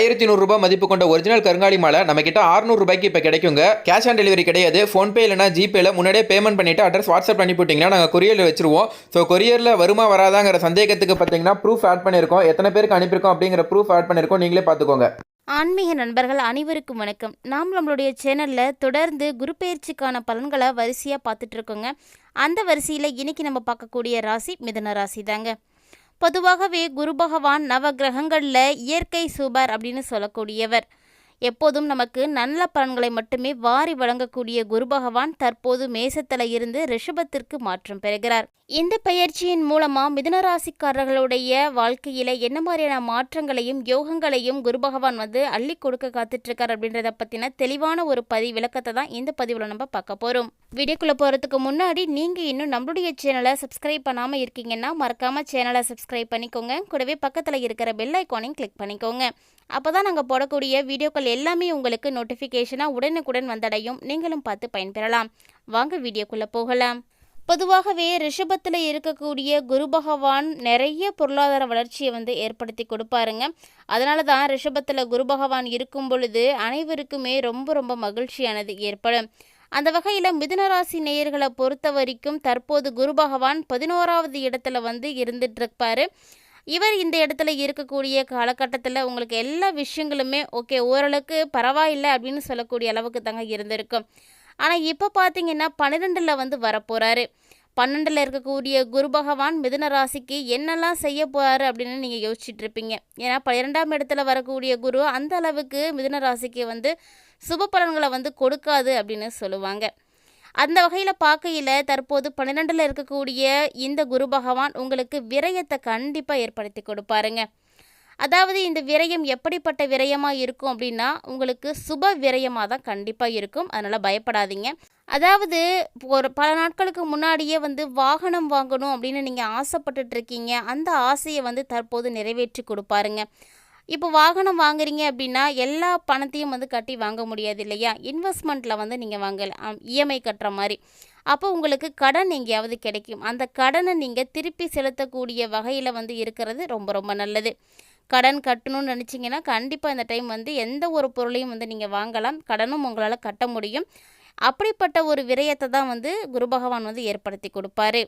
ஆயிரத்தி நூறுரூபா மதிப்பு கொண்ட ஒரிஜினல் கருங்காலி மாலை நம்ம கிட்ட 600 ரூபாய்க்கு இப்போ கிடைக்குங்க. கேஷ் ஆன் டெலிவரி கிடையாது. ஃபோன்பே இல்லைனா ஜிபேல முன்னாடியே பேமெண்ட் பண்ணிட்டு அட்ரஸ் வாட்ஸ்அப் பண்ணி போட்டிங்கன்னா நாங்கள் கொரியரில் வச்சிருவோம். ஸோ கொரியரில் வருமா வராதாங்கிற சந்தேகத்துக்கு பார்த்தீங்கன்னா ப்ரூஃப் ஆட் பண்ணியிருக்கோம் எத்தனை பேருக்கு அனுப்பியிருக்கோம் அப்படிங்கிற ப்ரூஃப் ஆட் பண்ணியிருக்கோம் நீங்களே பார்த்துக்கோங்க ஆன்மீக நண்பர்கள் அனைவருக்கும் வணக்கம். நாம் நம்மளுடைய சேனலில் தொடர்ந்து குரு பயிற்சிக்கான பலன்களை வரிசையாக பார்த்துட்ருக்கோங்க அந்த வரிசையில் இன்னைக்கு நம்ம பார்க்கக்கூடிய ராசி மிதன ராசி தாங்க பொதுவாகவே குரு பகவான் நவ கிரகங்களில் இயற்கை சூபர் அப்படின்னு சொல்லக்கூடியவர். எப்போதும் நமக்கு நல்ல பலன்களை மட்டுமே வாரி வழங்கக்கூடிய குரு பகவான் தற்போது மேசத்தில் இருந்து ரிஷபத்திற்கு மாற்றம் பெறுகிறார். இந்த பயிற்சியின் மூலமா மிதுன ராசிக்காரர்களுடைய வாழ்க்கையில என்ன மாதிரியான மாற்றங்களையும் யோகங்களையும் குரு பகவான் வந்து அள்ளி கொடுக்க காத்துட்டு இருக்கார் அப்படின்றத பத்தின தெளிவான ஒரு பதி விளக்கத்தை தான் இந்த பதிவுல நம்ம பார்க்க போறோம். வீடியோக்குள்ள போறதுக்கு முன்னாடி நீங்க இன்னும் நம்மளுடைய சேனலை சப்ஸ்கிரைப் பண்ணாம இருக்கீங்கன்னா மறக்காம சேனலை சப்ஸ்கிரைப் பண்ணிக்கோங்க. கூடவே பக்கத்துல இருக்கிற பெல் ஐக்கானையும் கிளிக் பண்ணிக்கோங்க. அப்போ தான் நாங்கள் போடக்கூடிய வீடியோக்கள் எல்லாமே உங்களுக்கு நோட்டிஃபிகேஷனாக உடனுக்குடன் வந்தடையும். நீங்களும் பார்த்து பயன்பெறலாம். வாங்க வீடியோக்குள்ளே போகலாம். பொதுவாகவே ரிஷபத்தில் இருக்கக்கூடிய குரு பகவான் நிறைய பொருளாதார வளர்ச்சியை வந்து ஏற்படுத்தி கொடுப்பாருங்க. அதனால தான் ரிஷபத்தில் குரு பகவான் இருக்கும் பொழுது அனைவருக்குமே ரொம்ப ரொம்ப மகிழ்ச்சியானது ஏற்படும். அந்த வகையில் மிதுனராசி நேயர்களை பொறுத்த வரைக்கும் தற்போது குரு பகவான் பதினோராவது இடத்துல வந்து இருந்துட்டு இருப்பாரு. இவர் இந்த இடத்துல இருக்கக்கூடிய காலகட்டத்தில் உங்களுக்கு எல்லா விஷயங்களுமே ஓகே ஓரளவுக்கு பரவாயில்லை அப்படின்னு சொல்லக்கூடிய அளவுக்கு தாங்க இருந்திருக்கும். ஆனால் இப்போ பார்த்தீங்கன்னா பன்னிரெண்டில் வந்து வரப்போகிறாரு பன்னெண்டில் இருக்கக்கூடிய குரு பகவான் மிதுன ராசிக்கு என்னெல்லாம் செய்ய போகிறாரு அப்படின்னு நீங்கள் யோசிச்சுட்டு இருப்பீங்க. ஏன்னா பன்னிரெண்டாம் இடத்துல வரக்கூடிய குரு அந்த அளவுக்கு மிதுன ராசிக்கு வந்து சுப பலன்களை வந்து கொடுக்காது அப்படின்னு சொல்லுவாங்க. அந்த வகையில் பார்க்கையில் தற்போது பன்னிரெண்டில் இருக்கக்கூடிய இந்த குரு பகவான் உங்களுக்கு விரயத்தை கண்டிப்பாக ஏற்படுத்தி கொடுப்பாருங்க. அதாவது இந்த விரயம் எப்படிப்பட்ட விரயமாக இருக்கும் அப்படின்னா உங்களுக்கு சுப விரயமாக தான் கண்டிப்பாக இருக்கும். அதனால் பயப்படாதீங்க. அதாவது ஒரு பல நாட்களுக்கு முன்னாடியே வந்து வாகனம் வாங்கணும் அப்படின்னு நீங்கள் ஆசைப்பட்டுட்டு இருக்கீங்க. அந்த ஆசையை வந்து தற்போது நிறைவேற்றி கொடுப்பாருங்க. இப்போ வாகனம் வாங்குறீங்க அப்படின்னா எல்லா பணத்தையும் வந்து கட்டி வாங்க முடியாது இல்லையா? இன்வெஸ்ட்மெண்ட்டில் வந்து நீங்கள் வாங்கலாம் இஎம்ஐ கட்டுற மாதிரி. அப்போ உங்களுக்கு கடன் எங்கேயாவது கிடைக்கும். அந்த கடனை நீங்கள் திருப்பி செலுத்தக்கூடிய வகையில் வந்து இருக்கிறது ரொம்ப ரொம்ப நல்லது. கடன் கட்டணும்னு நினச்சிங்கன்னா கண்டிப்பாக இந்த டைம் வந்து எந்த ஒரு பொருளையும் வந்து நீங்கள் வாங்கலாம். கடனும் உங்களால் கட்ட முடியும். அப்படிப்பட்ட ஒரு விரயத்தை தான் வந்து குரு பகவான் வந்து ஏற்படுத்தி கொடுப்பாரு.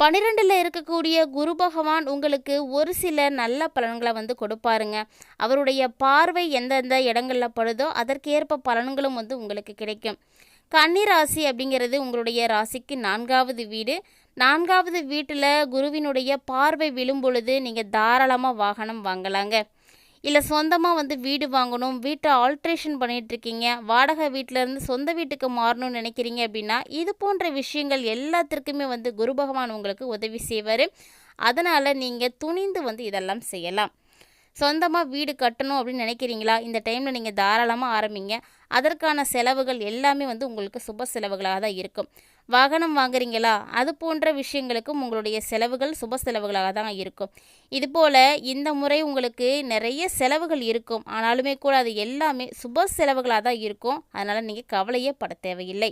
பன்னிரெண்டில் இருக்கக்கூடிய குரு பகவான் உங்களுக்கு ஒரு சில நல்ல பலன்களை வந்து கொடுப்பாருங்க. அவருடைய பார்வை எந்தெந்த இடங்களில் படுதோ அதற்கேற்ப பலன்களும் வந்து உங்களுக்கு கிடைக்கும். கன்னி ராசி அப்படிங்கிறது உங்களுடைய ராசிக்கு நான்காவது வீடு. நான்காவது வீட்டில் குருவினுடைய பார்வை விழும் பொழுது நீங்கள் தாராளமாக வாகனம் வாங்கலாங்க. இல்லை சொந்தமாக வந்து வீடு வாங்கணும் வீட்டை ஆல்ட்ரேஷன் பண்ணிகிட்ருக்கீங்க வாடகை வீட்டிலேருந்து சொந்த வீட்டுக்கு மாறணும்னு நினைக்கிறீங்க அப்படின்னா இது போன்ற விஷயங்கள் எல்லாத்திற்குமே வந்து குரு பகவான் உங்களுக்கு உதவி செய்வார். அதனால் நீங்கள் துணிந்து வந்து இதெல்லாம் செய்யலாம். சொந்தமாக வீடு கட்டணும் அப்படின்னு நினைக்கிறீங்களா? இந்த டைமில் நீங்கள் தாராளமாக ஆரம்பிங்க. அதற்கான செலவுகள் எல்லாமே வந்து உங்களுக்கு சுப செலவுகளாக தான் இருக்கும். வாகனம் வாங்குறீங்களா? அது போன்ற விஷயங்களுக்கும் உங்களுடைய செலவுகள் சுப செலவுகளாக தான் இருக்கும். இதுபோல் இந்த முறை உங்களுக்கு நிறைய செலவுகள் இருக்கும். ஆனாலுமே கூட அது எல்லாமே சுப செலவுகளாக தான் இருக்கும். அதனால் நீங்கள் கவலையே பட தேவையில்லை.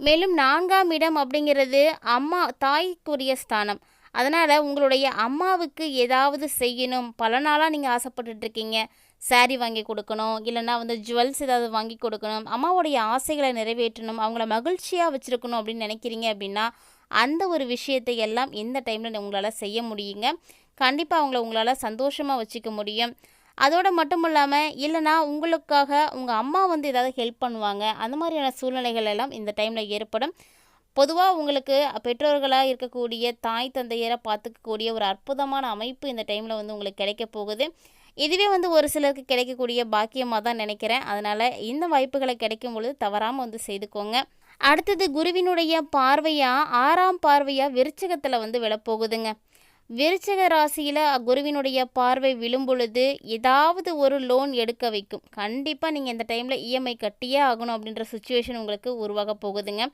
மேலும் நான்காம் இடம் அப்படிங்கிறது அம்மா தாய்க்குரிய ஸ்தானம். அதனால் உங்களுடைய அம்மாவுக்கு ஏதாவது செய்யணும். பல நாளாக நீங்கள் ஆசைப்பட்டுட்டு சாரீ வாங்கி கொடுக்கணும். இல்லைன்னா வந்து ஜுவல்ஸ் ஏதாவது வாங்கி கொடுக்கணும். அம்மாவுடைய ஆசைகளை நிறைவேற்றணும். அவங்கள மகிழ்ச்சியாக வச்சுருக்கணும் அப்படின்னு நினைக்கிறீங்க அப்படின்னா அந்த ஒரு விஷயத்தை எல்லாம் இந்த டைமில் உங்களால் செய்ய முடியுங்க. கண்டிப்பாக அவங்கள உங்களால் சந்தோஷமாக வச்சுக்க முடியும். அதோடு மட்டும் இல்லாமல் இல்லைனா உங்களுக்காக உங்கள் அம்மா வந்து ஏதாவது ஹெல்ப் பண்ணுவாங்க. அந்த மாதிரியான சூழ்நிலைகள் எல்லாம் இந்த டைமில் ஏற்படும். பொதுவாக உங்களுக்கு பெற்றோர்களாக இருக்கக்கூடிய தாய் தந்தையரை பார்த்துக்கக்கூடிய ஒரு அற்புதமான அமைப்பு இந்த டைமில் வந்து உங்களுக்கு கிடைக்க போகுது. இதுவே வந்து ஒரு சிலருக்கு கிடைக்கக்கூடிய பாக்கியமாக தான் நினைக்கிறேன். அதனால் இந்த வாய்ப்புகளை கிடைக்கும் பொழுது தவறாமல் வந்து செய்துக்கோங்க. அடுத்தது குருவினுடைய பார்வையாக ஆறாம் பார்வையாக விருச்சகத்தில் வந்து விழப்போகுதுங்க. விருச்சக ராசியில் குருவினுடைய பார்வை விழும் பொழுது ஏதாவது ஒரு லோன் எடுக்க வைக்கும். கண்டிப்பாக நீங்கள் இந்த டைமில் இஎம்ஐ கட்டியே ஆகணும் அப்படின்ற சுச்சுவேஷன் உங்களுக்கு உருவாக போகுதுங்க.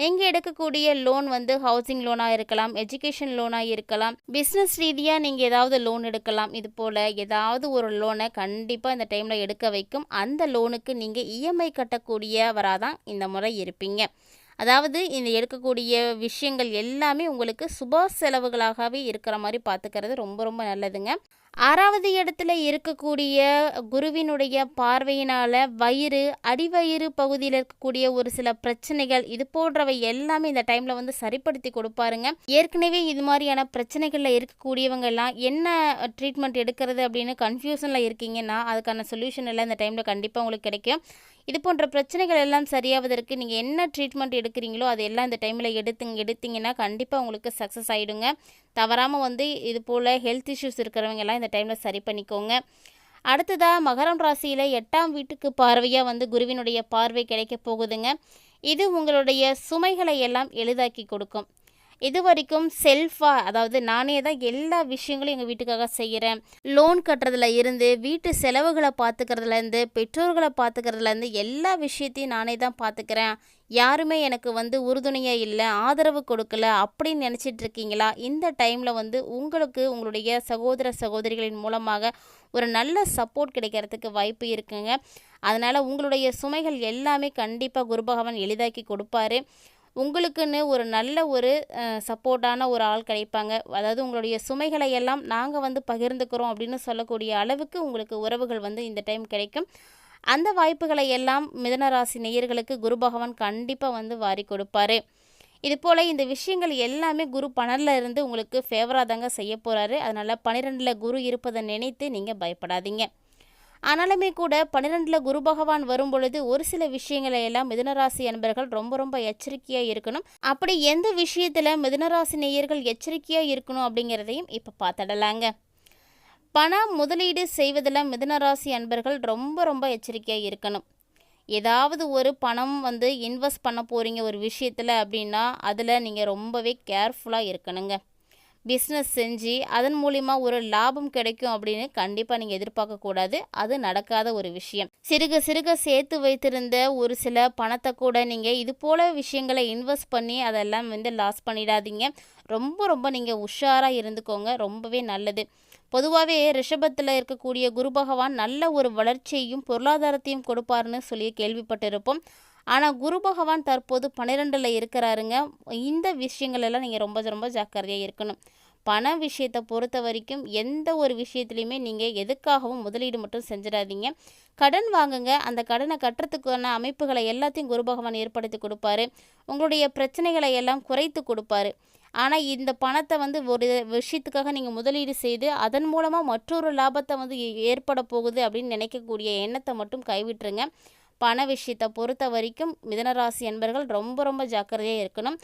நீங்கள் எடுக்கக்கூடிய லோன் வந்து ஹவுசிங் லோனாக இருக்கலாம் எஜுகேஷன் லோனாக இருக்கலாம். பிஸ்னஸ் ரீதியாக நீங்கள் ஏதாவது லோன் எடுக்கலாம். இது போல் ஏதாவது ஒரு லோனை கண்டிப்பாக இந்த டைமில் எடுக்க வைக்கும். அந்த லோனுக்கு நீங்கள் இஎம்ஐ கட்டக்கூடியவராக தான் இந்த முறை இருப்பீங்க. அதாவது இந்த எடுக்கக்கூடிய விஷயங்கள் எல்லாமே உங்களுக்கு சுப செலவுகளாகவே இருக்கிற மாதிரி பார்த்துக்கிறது ரொம்ப ரொம்ப நல்லதுங்க. ஆறாவது இடத்துல இருக்கக்கூடிய குருவினுடைய பார்வையினால் வயிறு அடிவயிறு பகுதியில் இருக்கக்கூடிய ஒரு சில பிரச்சனைகள் இது போன்றவை எல்லாமே இந்த டைமில் வந்து சரிப்படுத்தி கொடுப்பாருங்க. ஏற்கனவே இது மாதிரியான பிரச்சனைகளில் இருக்கக்கூடியவங்க எல்லாம் என்ன ட்ரீட்மெண்ட் எடுக்கிறது அப்படின்னு கன்ஃபியூஷனில் இருக்கீங்கன்னா அதுக்கான சொல்யூஷன் எல்லாம் இந்த டைமில் கண்டிப்பாக உங்களுக்கு கிடைக்கும். இது போன்ற பிரச்சனைகள் எல்லாம் சரியாவதற்கு நீங்கள் என்ன ட்ரீட்மெண்ட் எடுக்கிறீங்களோ அது எல்லாம் இந்த டைமில் எடுத்துங்க எடுத்தீங்கன்னா கண்டிப்பாக உங்களுக்கு சக்ஸஸ் ஆகிடுங்க தவறாமல் வந்து இது போல் ஹெல்த் இஷ்யூஸ் இருக்கிறவங்க எல்லாம் இந்த டைமில் சரி பண்ணிக்கோங்க. அடுத்ததாக மகரம் ராசியில் எட்டாம் வீட்டுக்கு பார்வையாக வந்து குருவினுடைய பார்வை கிடைக்க போகுதுங்க. இது உங்களுடைய சுமைகளை எல்லாம் எளிதாக்கி கொடுக்கும். இது வரைக்கும் செல்ஃபாக அதாவது நானே தான் எல்லா விஷயங்களையும் எங்கள் வீட்டுக்காக செய்கிறேன் லோன் கட்டுறதுல இருந்து வீட்டு செலவுகளை பார்த்துக்கிறதுலேருந்து பெற்றோர்களை பார்த்துக்கிறதுலேருந்து எல்லா விஷயத்தையும் நானே தான் பார்த்துக்கிறேன் யாருமே எனக்கு வந்து உறுதுணையாக இல்லை ஆதரவு கொடுக்கல அப்படின்னு நினச்சிட்டு இருக்கீங்களா? இந்த டைமில் வந்து உங்களுக்கு உங்களுடைய சகோதர சகோதரிகளின் மூலமாக ஒரு நல்ல சப்போர்ட் கிடைக்கிறதுக்கு வாய்ப்பு இருக்குங்க. அதனால் உங்களுடைய சுமைகள் எல்லாமே கண்டிப்பாக குரு பகவான் எளிதாக்கி கொடுப்பாரு. உங்களுக்குன்னு ஒரு நல்ல ஒரு சப்போர்ட்டான ஒரு ஆள் கிடைப்பாங்க. அதாவது உங்களுடைய சுமைகளை எல்லாம் நாங்கள் வந்து பகிர்ந்துக்கிறோம் அப்படின்னு சொல்லக்கூடிய அளவுக்கு உங்களுக்கு உறவுகள் வந்து இந்த டைம் கிடைக்கும். அந்த வாய்ப்புகளை எல்லாம் மிதனராசி நேயர்களுக்கு குரு பகவான் கண்டிப்பாக வந்து வாரி கொடுப்பாரு. இது போல் இந்த விஷயங்கள் எல்லாமே குரு பணரில் இருந்து உங்களுக்கு ஃபேவராக தாங்க செய்ய போகிறாரு அதனால் பன்னிரெண்டில் குரு இருப்பதை நினைத்து நீங்கள் பயப்படாதீங்க. ஆனாலுமே கூட பன்னிரெண்டில் குரு பகவான் வரும் பொழுது ஒரு சில விஷயங்களை எல்லாம் மிதுனராசி அன்பர்கள் ரொம்ப ரொம்ப எச்சரிக்கையாக இருக்கணும். அப்படி எந்த விஷயத்தில் மிதுனராசி நேயர்கள் எச்சரிக்கையாக இருக்கணும் அப்படிங்கிறதையும் இப்போ பார்த்துடலாங்க. பணம் முதலீடு செய்வதில் மிதுனராசி அன்பர்கள் ரொம்ப ரொம்ப எச்சரிக்கையாக இருக்கணும். ஏதாவது ஒரு பணம் வந்து இன்வெஸ்ட் பண்ண போகிறீங்க ஒரு விஷயத்தில் அப்படின்னா அதில் நீங்கள் ரொம்பவே கேர்ஃபுல்லாக இருக்கணுங்க. பிஸ்னஸ் செஞ்சு அதன் மூலிமா ஒரு லாபம் கிடைக்கும் அப்படின்னு கண்டிப்பாக நீங்கள் எதிர்பார்க்கக்கூடாது அது நடக்காத ஒரு விஷயம். சிறுக சிறுக சேர்த்து வைத்திருந்த ஒரு சில பணத்தை கூட நீங்கள் இது போல விஷயங்களை இன்வெஸ்ட் பண்ணி அதெல்லாம் வந்து லாஸ் பண்ணிடாதீங்க. ரொம்ப ரொம்ப நீங்கள் உஷாராக இருந்துக்கோங்க. ரொம்பவே நல்லது. பொதுவாகவே ரிஷபத்தில் இருக்கக்கூடிய குரு பகவான் நல்ல ஒரு வளர்ச்சியையும் பொருளாதாரத்தையும் கொடுப்பாருன்னு சொல்லி கேள்விப்பட்டிருப்போம். ஆனால் குரு பகவான் தற்போது பன்னிரெண்டில் இருக்கிறாருங்க. இந்த விஷயங்கள் எல்லாம் நீங்கள் ரொம்ப ரொம்ப ஜாக்கிரதையாக இருக்கணும். பண விஷயத்தை பொறுத்த வரைக்கும் எந்த ஒரு விஷயத்துலையுமே நீங்கள் எதுக்காகவும் முதலீடு மட்டும் செஞ்சிடாதீங்க. கடன் வாங்குங்க. அந்த கடனை கட்டுறதுக்கான அமைப்புகளை எல்லாத்தையும் குரு பகவான் ஏற்படுத்தி கொடுப்பாரு. உங்களுடைய பிரச்சனைகளை எல்லாம் குறைத்து கொடுப்பாரு. ஆனால் இந்த பணத்தை வந்து ஒரு விஷயத்துக்காக நீங்கள் முதலீடு செய்து அதன் மூலமாக மற்றொரு லாபத்தை வந்து ஏற்பட போகுது அப்படின்னு நினைக்கக்கூடிய எண்ணத்தை மட்டும் கைவிட்டுருங்க. பண விஷயத்தை பொறுத்த வரைக்கும் மிதனராசி என்பர்கள் ரொம்ப ரொம்ப ஜாக்கிரதையாக இருக்கணும்.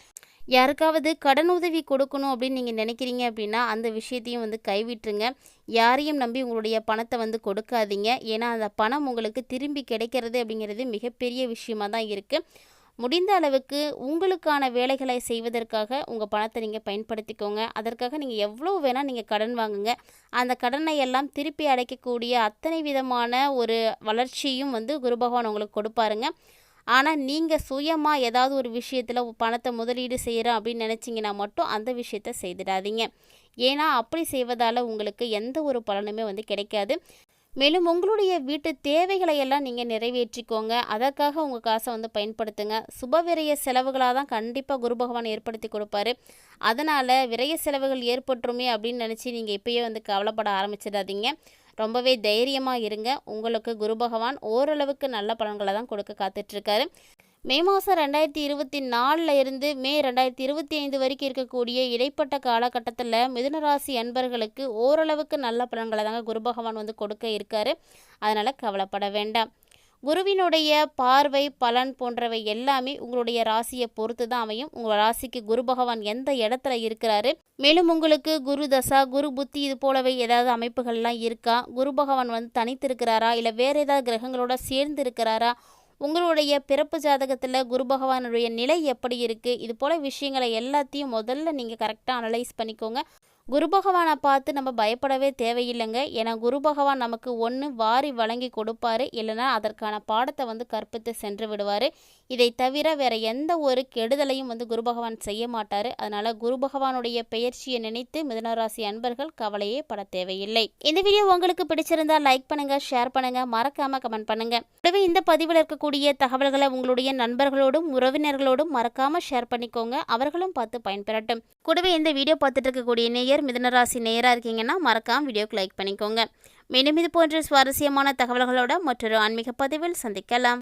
யாருக்காவது கடன் உதவி கொடுக்கணும் அப்படின்னு நீங்கள் நினைக்கிறீங்க அப்படின்னா அந்த விஷயத்தையும் வந்து கைவிட்டுருங்க. யாரையும் நம்பி உங்களுடைய பணத்தை வந்து கொடுக்காதீங்க. ஏன்னா அந்த பணம் உங்களுக்கு திரும்பி கிடைக்கிறது அப்படிங்கிறது மிகப்பெரிய விஷயமா தான் இருக்குது முடிந்த அளவுக்கு உங்களுக்கான வேலைகளை செய்வதற்காக உங்கள் பணத்தை நீங்கள் பயன்படுத்திக்கோங்க. அதற்காக நீங்கள் எவ்வளோ வேணால் நீங்கள் கடன் வாங்குங்க. அந்த கடனை எல்லாம் திருப்பி அடைக்கக்கூடிய அத்தனை விதமான ஒரு வளர்ச்சியும் வந்து குரு பகவான் உங்களுக்கு கொடுப்பாருங்க. ஆனால் நீங்கள் சுயமாக ஏதாவது ஒரு விஷயத்தில் பணத்தை முதலீடு செய்கிறோம் அப்படின்னு நினச்சிங்கன்னா மட்டும் அந்த விஷயத்த செய்திடாதீங்க. ஏன்னா அப்படி செய்வதால் உங்களுக்கு எந்த ஒரு பலனுமே வந்து கிடைக்காது. மேலும் உங்களுடைய வீட்டு தேவைகளை எல்லாம் நீங்கள் நிறைவேற்றிக்கோங்க. அதற்காக உங்கள் காசை வந்து பயன்படுத்துங்க. சுப விரய செலவுகளாக தான் கண்டிப்பாக குரு பகவான் ஏற்படுத்தி கொடுப்பாரு. அதனால் விரய செலவுகள் ஏற்பட்டுருமே அப்படின்னு நினச்சி நீங்கள் இப்பயே வந்து கவலைப்பட ஆரம்பிச்சிடாதீங்க. ரொம்பவே தைரியமாக இருங்க. உங்களுக்கு குரு பகவான் ஓரளவுக்கு நல்ல பலன்களை தான் கொடுக்க காத்துட்ருக்காரு மே மாதம் ரெண்டாயிரத்தி இருபத்தி நாலில் இருந்து மே ரெண்டாயிரத்தி இருபத்தி ஐந்து வரைக்கும் இருக்கக்கூடிய இடைப்பட்ட காலகட்டத்தில் மிதுனராசி அன்பர்களுக்கு ஓரளவுக்கு நல்ல பலன்களை தாங்க குரு பகவான் வந்து கொடுக்க இருக்காரு. அதனால் கவலைப்பட வேண்டாம். குருவினுடைய பார்வை பலன் போன்றவை எல்லாமே உங்களுடைய ராசியை பொறுத்து தான் அமையும். உங்கள் ராசிக்கு குரு பகவான் எந்த இடத்துல இருக்கிறாரு? மேலும் உங்களுக்கு குரு தசா குரு புத்தி இது போலவே ஏதாவது அமைப்புகள்லாம் இருக்கா? குரு பகவான் வந்து தனித்து இருக்கிறாரா இல்லை வேறு ஏதாவது கிரகங்களோட சேர்ந்து இருக்கிறாரா உங்களுடைய பிறப்பு ஜாதகத்தில் குரு பகவானுடைய நிலை எப்படி இருக்குது இது போல் விஷயங்களை எல்லாத்தையும் முதல்ல நீங்கள் கரெக்டாக அனலைஸ் பண்ணிக்கோங்க. குரு பகவானை பார்த்து நம்ம பயப்படவே தேவையில்லைங்க. ஏன்னா குரு பகவான் நமக்கு ஒன்று வாரி வழங்கி கொடுப்பாரு. இல்லைன்னா அதற்கான பாடத்தை வந்து கற்பித்து சென்று விடுவார். இதை தவிர வேற எந்த ஒரு கெடுதலையும் வந்து குரு பகவான் செய்ய மாட்டார். அதனால் குரு பகவானுடைய பெயர்ச்சியை நினைத்து மிதனராசி அன்பர்கள் கவலையே பட தேவையில்லை. இந்த வீடியோ உங்களுக்கு பிடிச்சிருந்தா லைக் பண்ணுங்க ஷேர் பண்ணுங்க மறக்காம கமெண்ட் பண்ணுங்க. கூடவே இந்த பதிவில் இருக்கக்கூடிய தகவல்களை உங்களுடைய நண்பர்களோடும் உறவினர்களோடும் மறக்காம ஷேர் பண்ணிக்கோங்க. அவர்களும் பார்த்து பயன்பெறட்டும். கூடவே இந்த வீடியோ பார்த்துட்டு இருக்கக்கூடிய நேயர் மிதனராசி நேயராக இருக்கீங்கன்னா மறக்காம வீடியோக்கு லைக் பண்ணிக்கோங்க. மீண்டும் இது போன்ற சுவாரஸ்யமான தகவல்களோட மற்றொரு ஆன்மீக பதிவில் சந்திக்கலாம்.